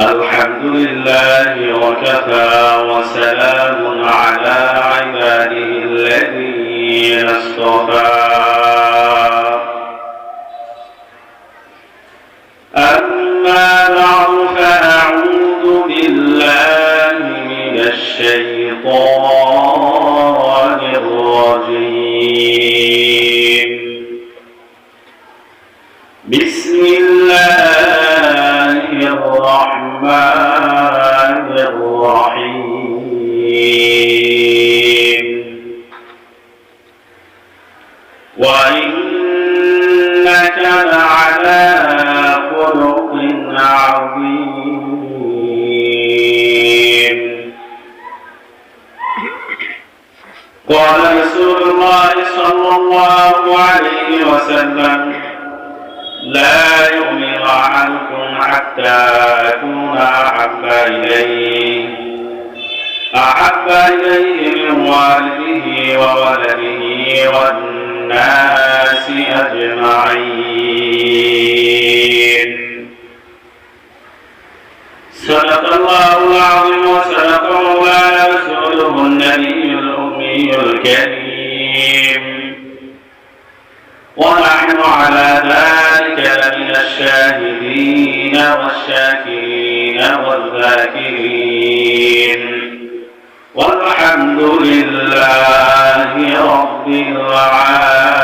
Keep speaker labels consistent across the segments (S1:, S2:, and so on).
S1: الحمد لله وكفى وسلام على عباده الذين اصطفى. قال رسول الله صلى الله عليه وسلم لا يؤمن أحدكم حتى أكون أحب إليه. أحب إليه من والده وولده والناس أجمعين. صدق الله العظيم وصدق مولانا رسوله النبي الأمي الكريم. ونحن على ذلك لمن الشاهدين والشاكرين والذاكرين. والحمد لله رب العالمين.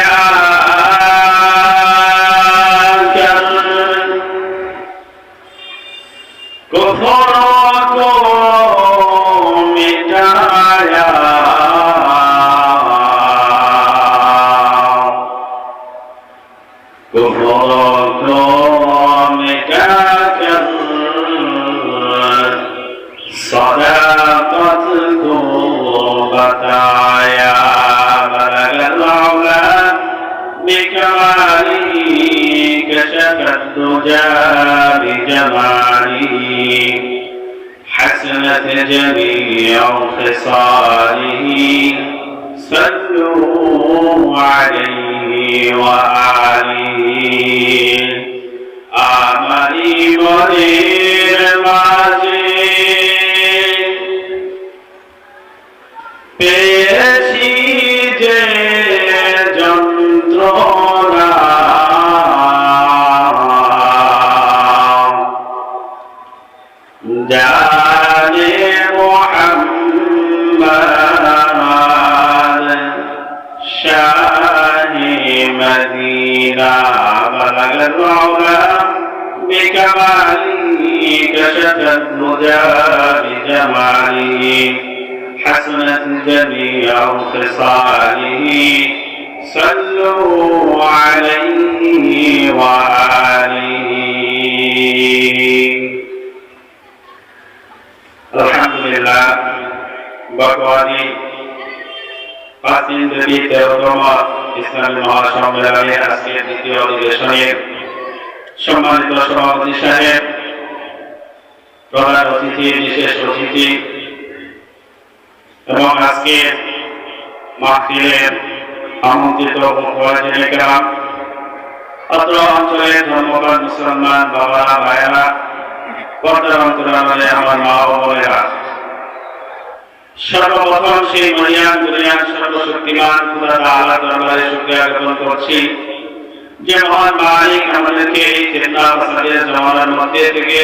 S1: الهدى بجماله حسنت جميع خصاله صلوا عليه وآله الحمد لله বর্তমানে পাঁচ দিন ব্যাপী তেরোতম ইসলামী মহাসম্মেলনের আজকের দ্বিতীয় অধিবেশনের সম্মানিত সভাপতি সাহেব প্রধান অতিথি, বিশেষ অতিথি এবং আজকের মাহফিলের আমন্ত্রিত মুখবাজিনেরাম অত্র অঞ্চলের ধর্মপ্রাণ মুসলমান বাবারা, ভাইয়েরা পর্দার অন্তরালে আমার মা ও সর্বপ্রথম সেই মরিয়ান দুনিয়ার সর্বশক্তিমান তাআলা দরবারে শুকরিয়া জ্ঞাপন করছি যে মহান মালিক আমাদেরকে এই চেতনা ফাসাদের জমানার মধ্যে থেকে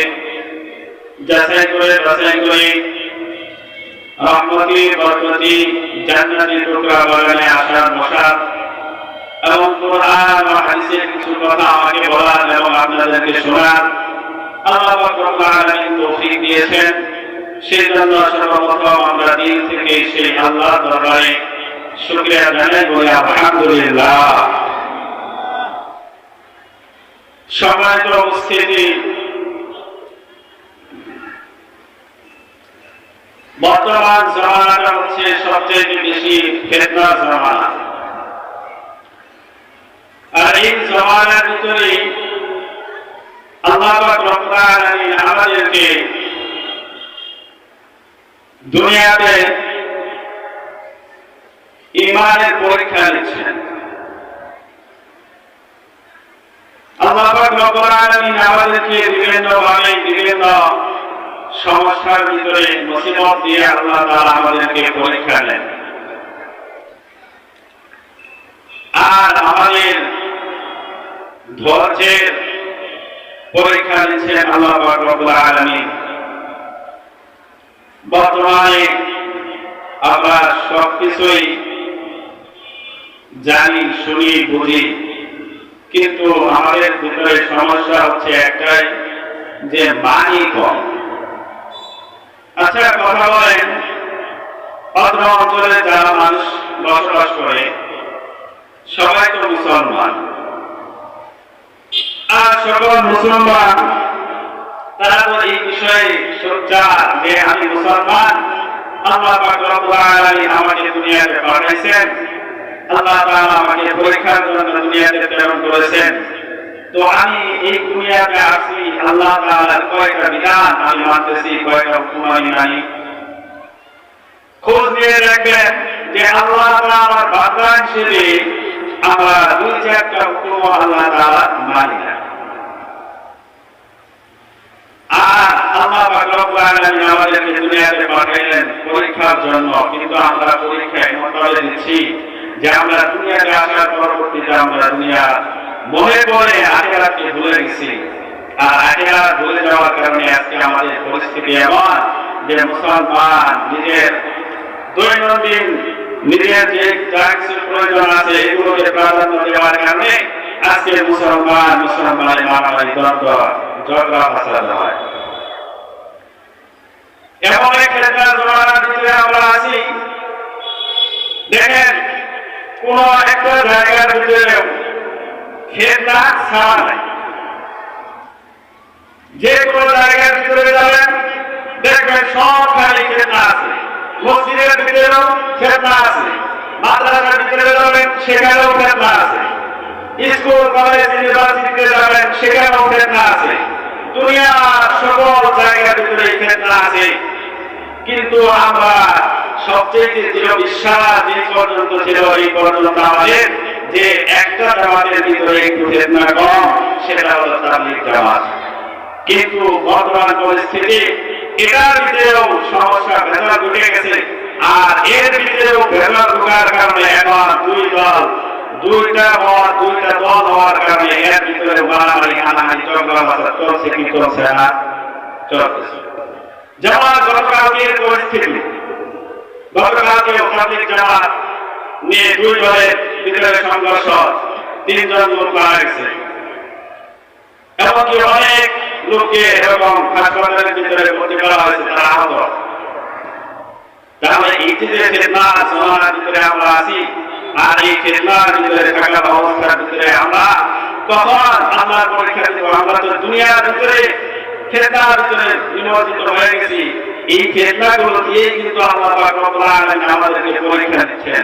S1: যাচাই করে বাছাই করে রহমতি, বরকতি জান্নাতি টুকরা বাগানে আসার বসার এবং কোরআন ও হাদিসের কিছু কথা আমাকে বলার এবং আপনাদেরকে শোনার আল্লাহ রব্বুল আলামিন তৌফিক দিয়েছেন। সেই সর্বপ্রথম আমরা দিন থেকে সেই আল্লাহ দরবারে শুকরিয়া জানাই, বলি আলহামদুলিল্লাহ। সম্মানিত উপস্থিতি। জমানাটা হচ্ছে সবচেয়ে বেশি ফেতনার জমানা আর এই জমানার ভিতরে আমাদেরকে দুনিয়াতে ইমানের পরীক্ষা নিচ্ছেন আল্লাহ আমাদেরকে বিভিন্ন ভাবে বিভিন্ন সমস্যার ভিতরে মুসিবত দিয়ে আল্লাহ তাআলা আমাদেরকে পরীক্ষা নেন। আর আমাদের ধৈর্যের পরীক্ষা নিচ্ছেন আল্লাহ আলামিন। বর্তমানে আমরা সবকিছুই জানি, শুনি, বুঝি। কিন্তু আমাদের ভিতরে সমস্যা হচ্ছে একটাই যে মানি কম। আচ্ছা কথা বলেন অত্র অঞ্চলে যারা মানুষ বসবাস করে, সবাই তো মুসলমান। আর সকল মুসলমান, তারা তো এই বিষয়ে সোচ্চার যে আমি মুসলমান, আল্লাহ পাক রব্বুল আমাকে দুনিয়াতে পাঠাইছেন। আল্লাহ আমাকে পরীক্ষার জন্য দুনিয়াতে প্রেরণ করেছেন। তো আমি এই দুনিয়াতে আসি আল্লাহ তাআলার কয়টা বিধান আমি মানতেছি কয়টা হুকুম আমি মানি। খোঁজ নিয়ে দেখবেন যে আল্লাহ তাআলার বান্দা হিসেবে আমরা দুই চারটা হুকুম আল্লাহ তাআলা মানি আর আল্লাহ পাক রব্বুল আলামিন আমাদেরকে দুনিয়াতে পাঠাইলেন পরীক্ষার জন্য, কিন্তু আমরা পরীক্ষা এমন ভাবে দিচ্ছি যে আমরা দুনিয়াতে আসার পরবর্তীতে আমরা দুনিয়া মনে করে আখেরাতকে ভুলে গেছি। আর আখেরাত ভুলে যাওয়ার কারণে আজকে আমাদের পরিস্থিতি এমন যে মুসলমান নিজের দৈনন্দিন নিজের যে যা কিছু প্রয়োজন আছে, এগুলোকে প্রাধান্য দেওয়ার কারণে আজকে মুসলমান মুসলমানের মারামারি দ্বন্দ্ব ঝগড়া হয় এমন এক আমরা আছি। দেখেন, কোন একটা জায়গার ভিতরে খেতা ছাড়া নাই যে কোনো জায়গার ভিতরে যাবেন, দেখবেন সব খালি খেতা আছে। মসজিদের ভিতরেও খেতা আছে। মাদ্রাসার ভিতরে যাবেন, সেখানেও খেতা আছে। স্কুল, কলেজ, ইউনিভার্সিটিতে যাবেন, সেখানেও খেতা আছে। দুনিয়ার সকল জায়গার ভিতরে খেতা আছে। কিন্তু আমরা সবচেয়ে দৃঢ় বিশ্বাস যে পর্যন্ত ছিল, এই পর্যন্ত আমাদের যে একটা জামাতের ভিতরে একটু ফেতনা কম, সেটা হলো তাবলিগ জামাত। কিন্তু বর্তমান পরিস্থিতি, এটার ভিতরেও সমস্যা, ভেতর ঢুকে গেছে। আর এর ভিতরেও ভেতর ঢুকার কারণে এখন দুই দল, দুইটা হওয়ার, দুইটা দল হওয়ার কারণে এর ভিতরে মারামারি, হানাহানি চক্রা চলছে কি চলছে না, চলতেছে। যেমন গতকালকের পরিস্থিতি, গতকালকে ওখানে জামাত নিয়ে দুই দলের ভিতরে সংঘর্ষ তিনজন লোক মারা গেছে। এমনকি অনেক লোককে এরকম হাসপাতালের ভিতরে ভর্তি করা হয়েছে, তারা আহত। তাহলে এই যে চেতনা জমানার ভিতরে আমরা আছি, আর এই চেতনার ভিতরে থাকার অবস্থার ভিতরে আমরা কখন আল্লাহর পরীক্ষা দিব আমরা তো দুনিয়ার ভিতরে চেতনার ভিতরে নিমজ্জিত হয়ে গেছি। এই চেতনাগুলো দিয়েই কিন্তু আল্লাহ আমাদেরকে পরীক্ষা দিচ্ছেন।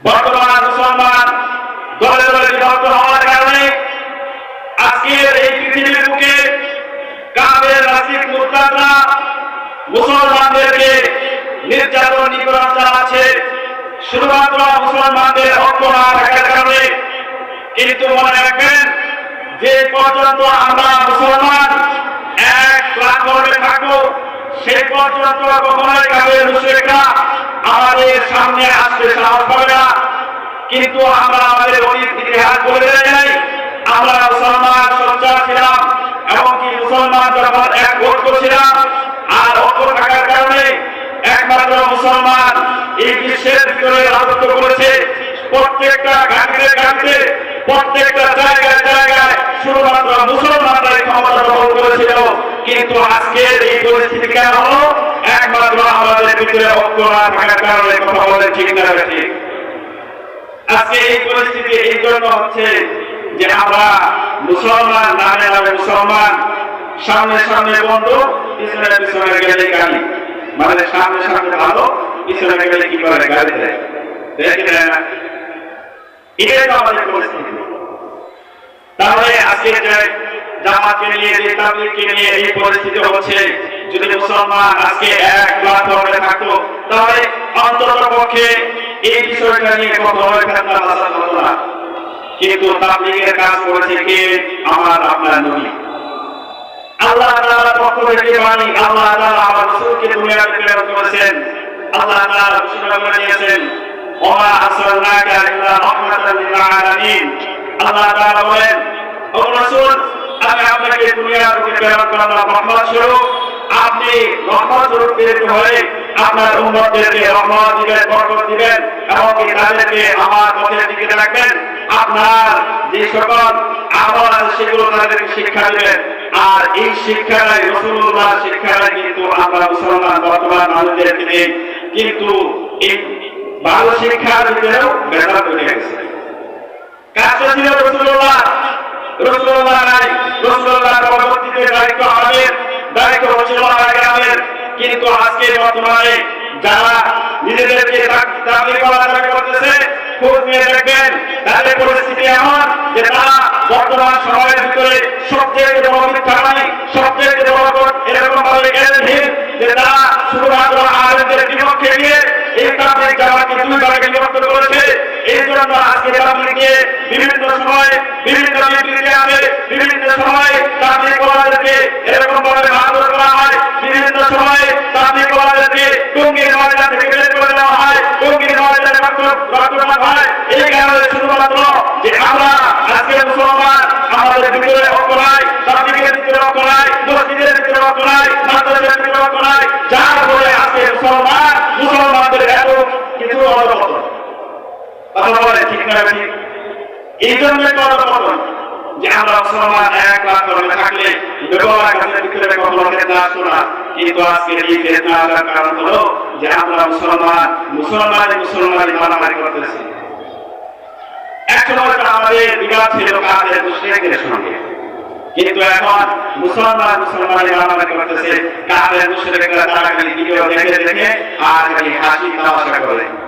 S1: বর্তমান মুসলমান দলে দলে বিভক্ত হওয়ার কারণে আজকের এই পৃথিবীর বুকে কাবের রাশিক মুরতাদরা মুসলমানদেরকে নির্যাতন নিপীড়ন চালাচ্ছে, শুধুমাত্র মুসলমানদের ঐক্য না থাকার কারণে কিন্তু মনে রাখবেন যে পর্যন্ত আমরা মুসলমান এক প্ল্যাটফর্মে থাকব সেই পর্যন্ত কখনোই কাবের মুশরিকরা আমাদের সামনে আসতে সাহস পাবে কিন্তু আমরা আমাদের অতীত ইতিহাস বলে যাই আমরা মুসলমান, সোচ্চার ছিলাম এমনকি মুসলমান যখন এক ঐক্য ছিলাম আর ঐক্য থাকার কারণে একমাত্র মুসলমান এই বিশ্বের ভিতরে রাজত্ব করেছে। প্রত্যেকটা ঘাটে ঘাটে প্রত্যেকটা জায়গায় জায়গায় শুধুমাত্র মুসলমানরাই ক্ষমতা দখল করেছিল। কিন্তু আজকের এই পরিস্থিতি কেন হলো? একমাত্র আমাদের ভিতরে ঐক্য থাকার কারণে কথা বলে ঠিক না আজকে এই পরিস্থিতি এই জন্য হচ্ছে যে আমরা মুসলমান নামে নামে মুসলমান, সামনে সামনে বন্ধ পিছনে পিছনে গেলে গালি। মানে সামনে সামনে ভালো, পিছনে গেলে কি করে গালি দেয়? এটাই তো আমাদের পরিস্থিতি। তাহলে আজকে জামাতকে নিয়ে তাবলিগকে নিয়ে এই পরিস্থিতি হচ্ছে, যদি মুসলমান আজকে এক লাখ প্ল্যাটফর্মে থাকতো, তাহলে অন্তত পক্ষে এই বিষয়টা নিয়ে কথা হবে ফেতনা বাসার কিন্তু তাবলিগের কাজ করেছে কে? আমার, আপনার নবী। আল্লাহ তাআলার পক্ষ থেকে বাণী, আল্লাহ তাআলা আমার রাসূলকে দুনিয়াতে প্রেরণ করেছেন। আল্লাহ তাআলা করে দিয়েছেন, ওমা আরসালনাকা ইল্লা রাহমাতাল লিল আলামিন। আল্লাহ তাআলা বলেন, ও রাসূল আমি আপনাকে দুনিয়ার স্বরূপ। আপনি স্বরূপ হয়ে আপনার উম্মতদেরকে রহমত দিবেন, বরকত দিবেন এবং তাদেরকে আমার দিকে রাখবেন। আপনার যে সকল আমল আছে সেগুলো তাদেরকে শিক্ষা দিবেন। আর এই শিক্ষাটাই রসুল্লাহ কিন্তু আমরা মুসলমান বর্তমান মানুষদেরকে দিই। কিন্তু এই ভালো শিক্ষার ভিতরেও বেড়া তৈরি গেছে কাজটা ছিল রসুল্লাহ রসুল্লাহ নাই রসুল্লাহ পরবর্তীতে দায়িত্ব আমাদের দায়িত্ব হচ্ছিল আমাদের কিন্তু আজকে বর্তমানে যারা নিজেদেরকে দাবি করার করতেছে, খোঁজ নিয়ে দেখবেন, তাদের পরিস্থিতি এমন যে তারা বর্তমান সময়ের ভিতরে সবচেয়ে বড় মিথ্যা নাই সবচেয়ে বড় এরকম ভাবে জ্ঞানহীন যে তারা শুধুমাত্র আলেমদের বিপক্ষে গিয়ে এই তাবলিগ জামাতকে দুই করা হয় এই যে আমরা আজকে মুসলমান আমাদের ভিতরে অপরায় তাবলিগের ভিতরে অপরায় মসজিদের ভিতরে অপরায় মাদ্রাসার ভিতরে অপরায় যার ফলে আজকে মুসলমান মুসলমানদের এত কিছু অবগত এক লাখ ধর্মে থাকলে ব্যবহার কাছে ভিতরে কখনো ফেতনা আসতো না। কিন্তু মুসলমান মুসলমান মুসলমান মারামারি করতেছি। একসময় তো আমাদের বিবাদ এখন মুসলমান মুসলমান মারামারি করতেছে। কাদের মুসলিমরা তারা খালি দেখে দেখে আর খালি হাসি তামাশা করে।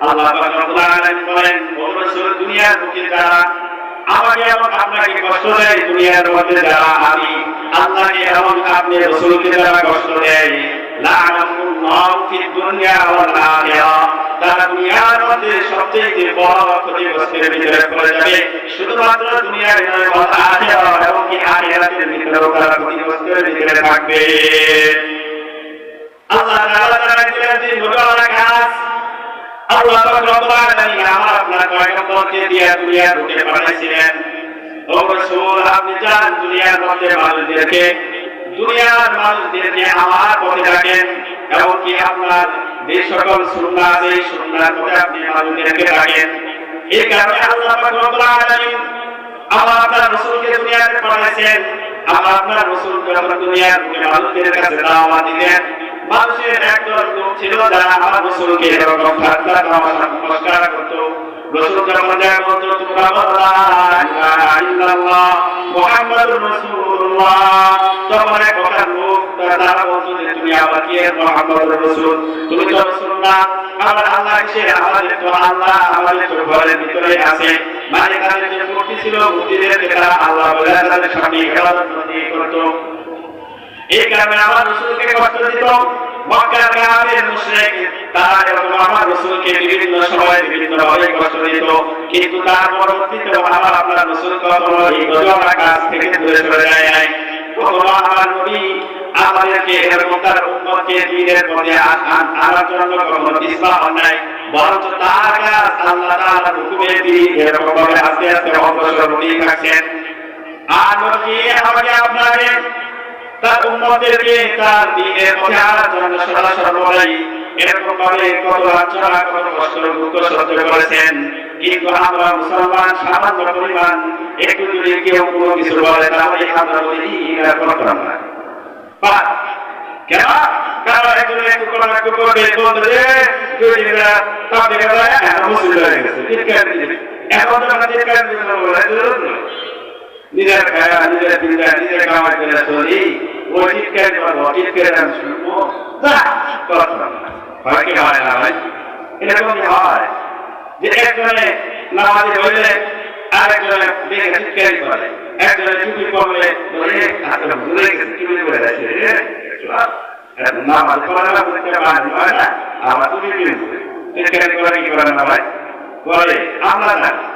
S1: আল্লাহ পাক রব্বুল আলামিন বলেন, ও দুনিয়ার বুকে যারা আমাকে এবং আপনাকে কষ্ট দেয়, দুনিয়ার মধ্যে যারা আমি আল্লাহকে এবং আপনি রাসূলকে যারা কষ্ট দেয় আল্লাহ আল্লাহ রব্বুল আলামিন আমার আপনার পয়গম্বরকে দিয়ে দুনিয়ার রূপে পাঠাইছিলেন ও রাসূল, আপনি যান দুনিয়ার মধ্যে মানুষদেরকে, দুনিয়ার মানুষদেরকে আমার পথে রাখেন এমনকি আপনার যে সকল সুন্না আছে এই সুন্নার পথে আপনি মানুষদেরকে রাখেন এই কারণে আল্লাহ রব্বুল আলামিন আমার আপনার রসুলকে দুনিয়াতে পাঠাইছেন মানুষদের কাছে দাওয়াত দিলেন মানুষের একদল লোক ছিল যারা আমার রসুলকে এরকম ঠাট্টা তামাশা নমস্কার করতো। রসুল যখন দেখা বলতো তোমরা ইল্লাল্লাহ, মুহাম্মাদুর রাসূলুল্লাহ। তখন এক প্রকার লোক তারা বলতো যে, তুমি আবার কি, মুহাম্মাদুর রাসূল? তুমি তো রাসূল না। আমার আল্লাহ সে আমাদের তো আল্লাহ, আমাদের তো ঘরের ভিতরে আছে। মানে তাদের যে মূর্তি ছিল, মূর্তিদেরকে তারা আল্লাহ বলে তাদের সামনে বন্দী করতো। এই কারণে আমার রসুলকে কষ্ট দিত। মক্কার কাফের মুশরিক, তারা এরকম আমার রসুলকে বিভিন্ন সময় বিভিন্ন ভাবে কষ্ট দিত, কিন্তু তার পরবর্তীতে আমার আপনার রসুল কখনো এই গজরা কাজ থেকে দূরে সরে যায় নাই। কখনো আমার নবী আমাদেরকে এরকম তার উম্মতকে দিনের পথে আনার জন্য কখনো পিছপা হন নাই, বরঞ্চ তার কাজ আল্লাহ তাআলার হুকুমে তিনি এরকম ভাবে আস্তে আস্তে অগ্রসর হতেই থাকছেন। আর নবী আমাকে আপনাকে তার উম্মতদেরকে তার দিনের পথে আনার জন্য সদা সর্বদাই এরকম ভাবে কত লাঞ্ছনা কত কষ্ট দুঃখ সহ্য করেছেন কিন্তু আমরা মুসলমান, সামান্য পরিমাণ, একটু যদি কেউ কোনো কিছু বলে, তাহলে আমরা বলি এরা করতাম না কেন? কারণ একজন একটু কোনো একটু করবে যে যদি তাদের কাছে মুসলিম হয়ে গেছে এখন তো আমরা চিৎকার দিবে না বলে নিজের খায়া নিজের পিতা নিজের কামাই করে চলি। ও চিৎকার করব? চিৎকার আমি শুনব? হয় হয়। যে একজনে নামাজি হইলে আরেকজনে দেখে চিৎকার করে। একজনে চুপি করলে বলে হাতে ভুলে গেছে, চুপি করে না আমার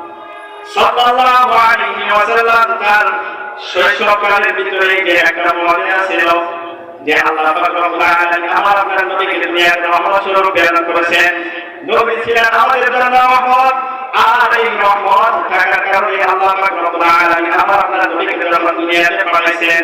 S1: সাল্লাল্লাহু আলাইহি ওয়াসাল্লাম আমার আপনার নবীকে দুনিয়াতে পাঠাইছেন।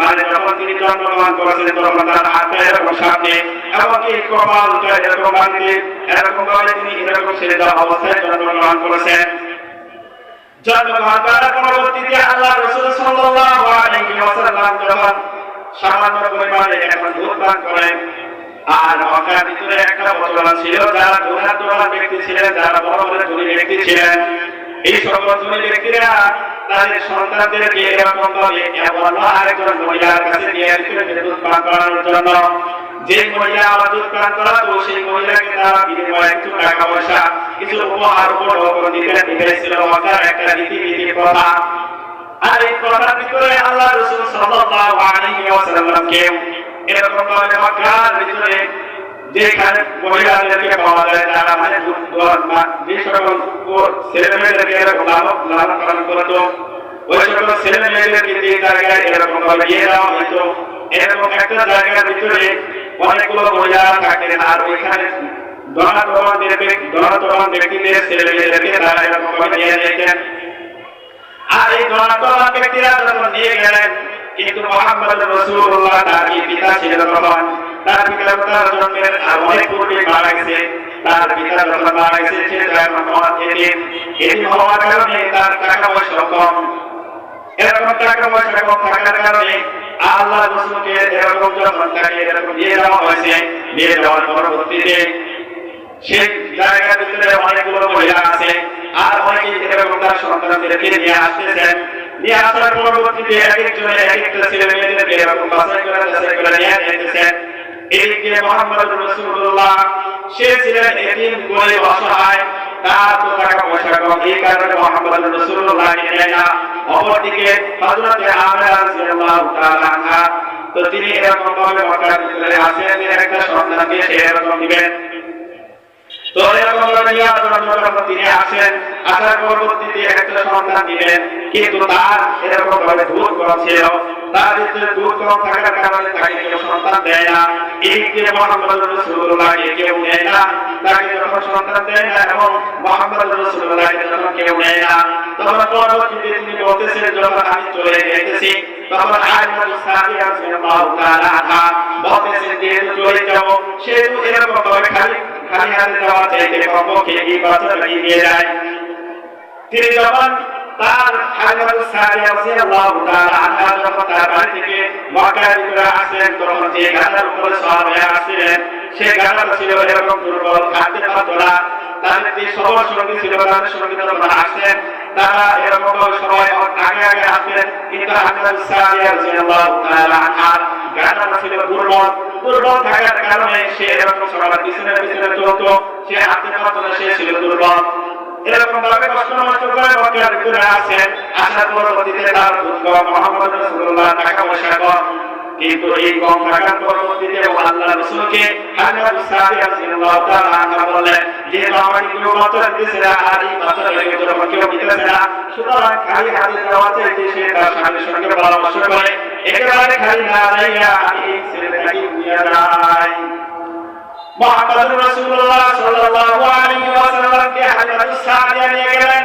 S1: মানে যখন তিনি জন্মগ্রহণ করেছেন তখন তার হাতে এরকম সামনে এমনকি কপালটা এরকম বাঁধতে এরকম ভাবে তিনি এরকম সেজদা অবস্থায় জন্মগ্রহণ করেছেন। জন্মগ্রহণ করার পরবর্তীতে আল্লাহ রসুল যখন সামান্য পরিমাণে এখন পান করেন, আর মক্কার ভিতরে একটা প্রচলন ছিল, যারা ধনাত্মবান ব্যক্তি ছিলেন, যারা বড় বড় ধনী ব্যক্তি ছিলেন এই ধনী ব্যক্তিরা তাদের সন্তানদেরকে এরকম ভাবে এমন আরেকজন মহিলার কাছে নিয়ে আসছিলেন দুধ পান করানোর জন্য। যে মহিলা দুধ পান করাতো, সেই মহিলাকে তারা বিনিময়ে একটু টাকা পয়সা কিছু উপহার উপঢৌকন দিতে দিয়েছিল মক্কার একটা রীতি নীতি প্রথা আর এই কথার ভিতরে আল্লাহ রসুল সাল্লাল্লাহু আলাইহি ওয়াসাল্লামকে এরকম ভাবে মক্কার ভিতরে যেখানে মহিলাদেরকে পাওয়া যায় যারা মানে সকল ছেলে মেয়েদেরকে এরকম লালন পালন করতো, ওই সকল ছেলে মেয়েদেরকে যে জায়গায় এরকম ভাবে নিয়ে যাওয়া হইতো এরকম একটা জায়গার ভিতরে অনেকগুলো মহিলা থাকতেন আর ওইখানে ব্যক্তি দনাতমান ব্যক্তিদের ছেলে মেয়েদেরকে তারা এরকম ভাবে নিয়ে যেতেন আর এই দনাতমান ব্যক্তিরা যখন নিয়ে গেলেন কিন্তু মোহাম্মদ রসুল্লাহ তার পিতা ছিল তখন তার পিতা তার জন্মের অনেক পূর্বে মারা গেছে। তার পিতা যখন মারা গেছে, সে যখন এদিন এদিন হওয়ার কারণে তার টাকা পয়সা কম। এরকম টাকা পয়সা কম থাকার কারণে আল্লাহ রসুলকে এরকম যখন তাকে এরকম দিয়ে দেওয়া হয়েছে, দিয়ে দেওয়ার পরবর্তীতে সেই জায়গার ভিতরে অনেকগুলো মহিলা আছে, আর অনেকে এরকম তার সন্তানদেরকে নিয়ে আসতেছেন। নিয়ে আসার পরবর্তীতে এক একজনে এক একটা ছেলে মেয়েদেরকে এরকম বাছাই করে, যাচাই করে নিয়ে যেতেছেন এদিকে মোহাম্মদ রসুল্লাহ সে ছিলেন এদিন গরিব অসহায়, তার তো টাকা পয়সা কম, এই কারণে মোহাম্মদ রসুল্লাহ নেয় না। অপরদিকে হযরতে আমের তিনি এরকম ভাবে মক্কার ভিতরে আসেন একটা সে এরকম দিবেন। তো এরকম ভাবে নেওয়ার জন্য তিনি আসেন। আসার পরবর্তীতে একটা সন্তান দিবেন। কিন্তু তার এরকম ভাবে দুধ কম ছিল। তার ভিতরে দুধ কম থাকার কারণে তাকে কেউ সন্তান দেয় না। এই যে মোহাম্মদ রসুল্লাহকে কেউ নেয় না। তাকে যখন সন্তান দেয় না এবং মোহাম্মদ রসুল্লাহকে যখন কেউ নেয় না, তখন পরবর্তীতে তিনি বলতেছেন, যখন আমি চলে গেছি, তখন আলিমুল সাদিয়া রাদিয়াল্লাহু তাআলা বলতেছেন যে চলে যাব সেহেতু এরকম ভাবে খালি খালি হাতে যাওয়া চাইতে কমপক্ষে এই বছর নিয়ে যায় তিনি যখন তার হাজরত সাদিয়া রাদিয়াল্লাহু তাআলা আনহা যখন তার বাড়ি সে গাধার ছিল এরকম দুর্বল খাদ্যের পারতো না তাদের যে সবার সঙ্গী ছিল তাদের সঙ্গী যখন তারা এরকম সবাই আগে আগে আসেন কিন্তু হাজরত সাদিয়া রাদিয়াল্লাহু তাআলা আনহা গাধাটা ছিল দুর্বল। দুর্বল থাকার কারণে সে এরকম সবার পিছনে পিছনে চলতো। সে হাতে পারতো সে ছিল দুর্বল। এরকম ভাবে কষ্ট নষ্ট করে মক্কার ভিতরে আসেন। আসার পরবর্তীতে তার দুঃখ মোহাম্মদ রাসূলুল্লাহ টাকা পয়সা কিন্তু এই কম টাকার পরবর্তীতে আল্লাহ রাসূলকে হযরত সাদিয়া রাদিয়াল্লাহু তাআলা আনহা বললেন, যে আমার কেউ বছর দিতেছে না, আর এই বছর লেগে কেউ দিতেছে না। সুতরাং খালি হাতে দেওয়া চাইতে সে তার স্বামীর সঙ্গে পরামর্শ করে, একেবারে খালি না যাইয়া আমি এই ছেলেটাকে নিয়ে যাই। মোহাম্মদ রাসূলুল্লাহ সাল্লাল্লাহু আলাইহি ওয়াসাল্লামকে হযরত সাদিয়া নিয়ে গেলেন।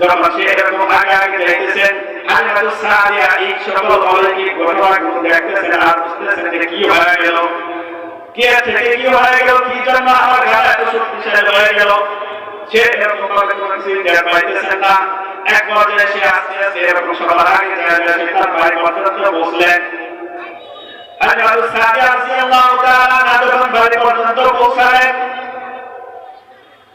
S1: যখন এরকম আগে আগে দেখতেছেন এই সকল অলৌকিক ঘটনাগুলো দেখতেছেন আর বুঝতেছেন যে কি হয়ে গেল। কে থেকে কি হয়ে গেল, কি জন্য আমার গালা এত শক্তিশালী হয়ে গেল, সে এরকম ভাবে কোনো কিছু পাইতেছেন না। এক পর্যায়ে সে আস্তে আস্তে এরকম সবার আগে তার বাড়ি পর্যন্ত বসলেন। হযরত সাদিয়া রাদিয়াল্লাহু তাআলা আনহা যখন বাড়ি পর্যন্ত পৌঁছালেন।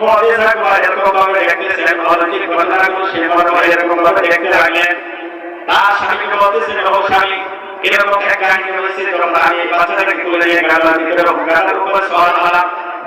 S1: ঘরগুলা মুআজিজাগুলো এরকম ভাবে সে স্বামীকে বলতেছেন ও স্বামী, এরকম এক কাহিনী হয়েছে যখন আমি বাচ্চাটাকে তুলে নিয়ে গেলাম ভিতরে গালার উপরে সওয়ার হলাম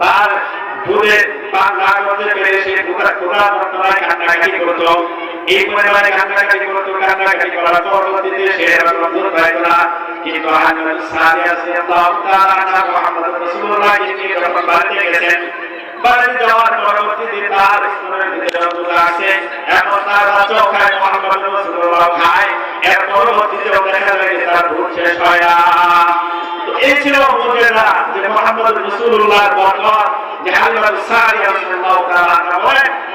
S1: তার দুধে পান না করতে পেরে সে কোথা কোথা বর্তমানে কান্নাকাটি করতো এই পরিমাণে কান্নাকাটি করতো কান্নাকাটি করার পরবর্তীতে সে এরকম দূর না। কিন্তু হাজার সারি আছে, আল্লাহ তাআলা আনহা মুহাম্মদ রাসূলুল্লাহ যিনি যখন বাড়িতে গেছেন, বাড়িতে যাওয়ার পরবর্তীতে তার স্তনের ভিতরে দুধ আছে। এখন তার বাচ্চাও খায় মোহাম্মদ রাসূলুল্লাহ খায় এর পরবর্তীতেও দেখা যায় তার দুধ শেষ হয়। না এই ছিল মুজেজা যে মোহাম্মদ রাসূলুল্লাহর বরকত যে হালিমাত সারি রাদিয়াল্লাহু তাআলা বলেন